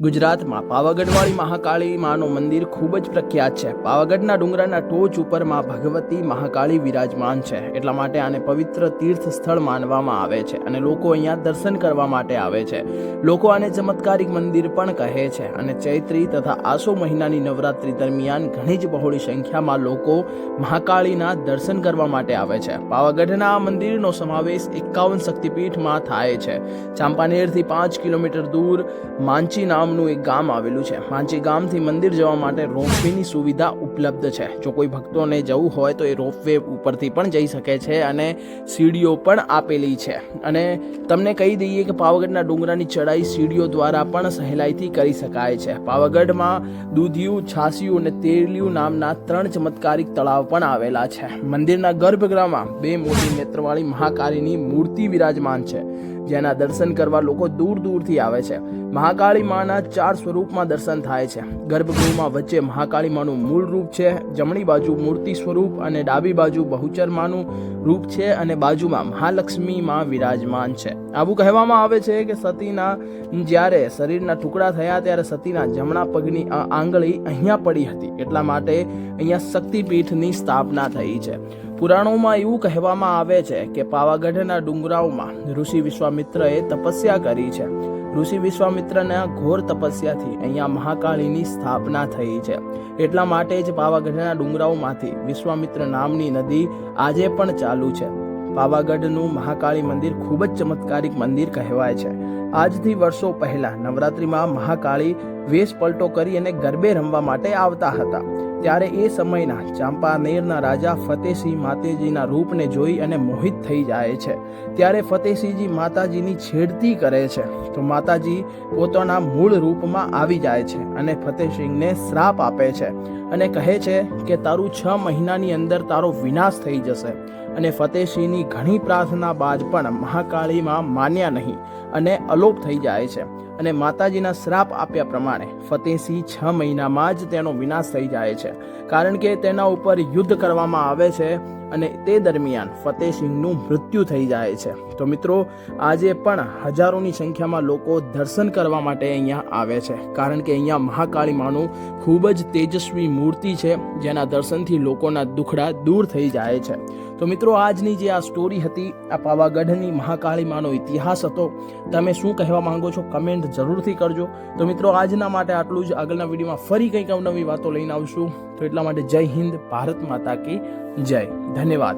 ગુજરાતમાં પાવાગઢવાળી મહાકાળી માનું મંદિર ખૂબ જ પ્રખ્યાત છે. પાવાગઢના ડુંગરાના ટોચ ઉપરમાં ભગવતી મહાકાળી વિરાજમાન છે. એટલા માટે આને પવિત્ર તીર્થ સ્થળ માનવામાં આવે છે અને લોકો અહીંયા દર્શન કરવા માટે આવે છે. લોકો આને ચમત્કારિક મંદિર પણ કહે છે અને ચૈત્રી તથા આસો મહિનાની નવરાત્રી દરમિયાન ઘણી જ બહોળી સંખ્યામાં લોકો મહાકાળીના દર્શન કરવા માટે આવે છે. પાવાગઢના આ મંદિરનો સમાવેશ એકાવન શક્તિપીઠમાં થાય છે. ચાંપાનેરથી પાંચ કિલોમીટર દૂર માંચી નામનું એક ગામ આવેલું છે. માંચી ગામથી મંદિર જવા માટે રોપવેની સુવિધા ઉપલબ્ધ છે. જો કોઈ ભક્તોને જવું હોય તો એ રોપવે ઉપરથી પણ જઈ શકે છે અને સીડીઓ પણ આપેલી છે. અને તમને કહી દઈએ કે પાવાગઢના ડુંગરાની ચડાઈ સીડીઓ દ્વારા પણ સહેલાઈથી કરી શકાય છે. પાવાગઢમાં દૂધિયું, છાસિયું અને તેરલિયું નામના ત્રણ ચમત્કારિક તળાવ પણ આવેલા છે. મંદિરના ગર્ભગૃહમાં બે મોટી નેત્રવાળી મહાકાળીની મૂર્તિ વિરાજમાન છે. જેના દર્શન કરવા લોકો દૂર દૂરથી આવે છે. મહાકાળી માના ચાર સ્વરૂપમાં દર્શન થાય છે. ગર્ભગૃહમાં વચ્ચે મહાકાળી માનું મૂળ રૂપ છે, જમણી બાજુ મૂર્તિ સ્વરૂપ અને ડાબી બાજુ બહુચર માનું રૂપ છે અને બાજુમાં મહાલક્ષ્મી માં વિરાજમાન છે. આવું કહેવામાં આવે છે કે સતીના જ્યારે શરીરના ટુકડા થયા ત્યારે સતીના જમણા પગની આંગળી અહીંયા પડી હતી. એટલા માટે અહીંયા શક્તિપીઠની સ્થાપના થઈ છે. પુરાણોમાં એવું કહેવામાં આવે છે કે પાવાગઢના ડુંગરાઓમાં ઋષિ વિશ્વામિત્રએ તપસ્યા કરી છે. ઋષિ વિશ્વામિત્રના ઘોર તપસ્યાથી અહીંયા મહાકાળીની સ્થાપના થઈ છે. એટલા માટે જ પાવાગઢના ડુંગરાઓમાંથી વિશ્વામિત્ર નામની નદી આજે પણ ચાલુ છે. પાવાગઢનું મહાકાળી મંદિર ખૂબ જ ચમત્કારિક મંદિર કહેવાય છે. આજથી વર્ષો પહેલા નવરાત્રિમાં મહાકાળી વેશ પલટો કરી અને ગરબે રમવા માટે આવતા હતા. ત્યારે એ સમયના ચાંપાનેરના રાજા ફતેહસિંહ માતાજીના રૂપને જોઈ અને મોહિત થઈ જાય છે. ત્યારે ફતેહસિંહજી માતાજીની છેડતી કરે છે. તો માતાજી પોતાના મૂળ રૂપમાં આવી જાય છે અને ફતેહસિંહને શ્રાપ આપે છે અને કહે છે કે, તારું છ મહિનાની અંદર તારો વિનાશ થઈ જશે. અને ફતેહસિંહની ઘણી પ્રાર્થના બાદ પણ મહાકાળીમાં માન્યા નહીં અને અલોપ થઈ જાય છે. અને માતાજીના શ્રાપ આપ્યા પ્રમાણે ફતેહસિંહ છ મહિનામાં જ તેનો વિનાશ થઈ જાય છે. કારણ કે તેના ઉપર યુદ્ધ કરવામાં આવે છે અને તે દરમિયાન ફતેહસિંહનું મૃત્યુ થઈ જાય છે. તો મિત્રો, આજે પણ હજારોની સંખ્યામાં લોકો દર્શન કરવા માટે અહીંયા આવે છે. કારણ કે અહીંયા મહાકાળી માનું ખૂબ જ તેજસ્વી મૂર્તિ છે, જેના દર્શનથી લોકોના દુખડા દૂર થઈ જાય છે. તો મિત્રો, આજની જે આ સ્ટોરી હતી, આ પાવાગઢની મહાકાળી માનો ઇતિહાસ હતો, તમે શું કહેવા માંગો છો કમેન્ટ જરૂરથી કરજો. તો મિત્રો, આજના માટે આટલું જ. આગળના વિડીયોમાં ફરી કંઈક અવનવી વાતો લઈને આવશું. તો એટલા માટે જય હિન્દ, ભારત માતા કી જય. ધન્યવાદ.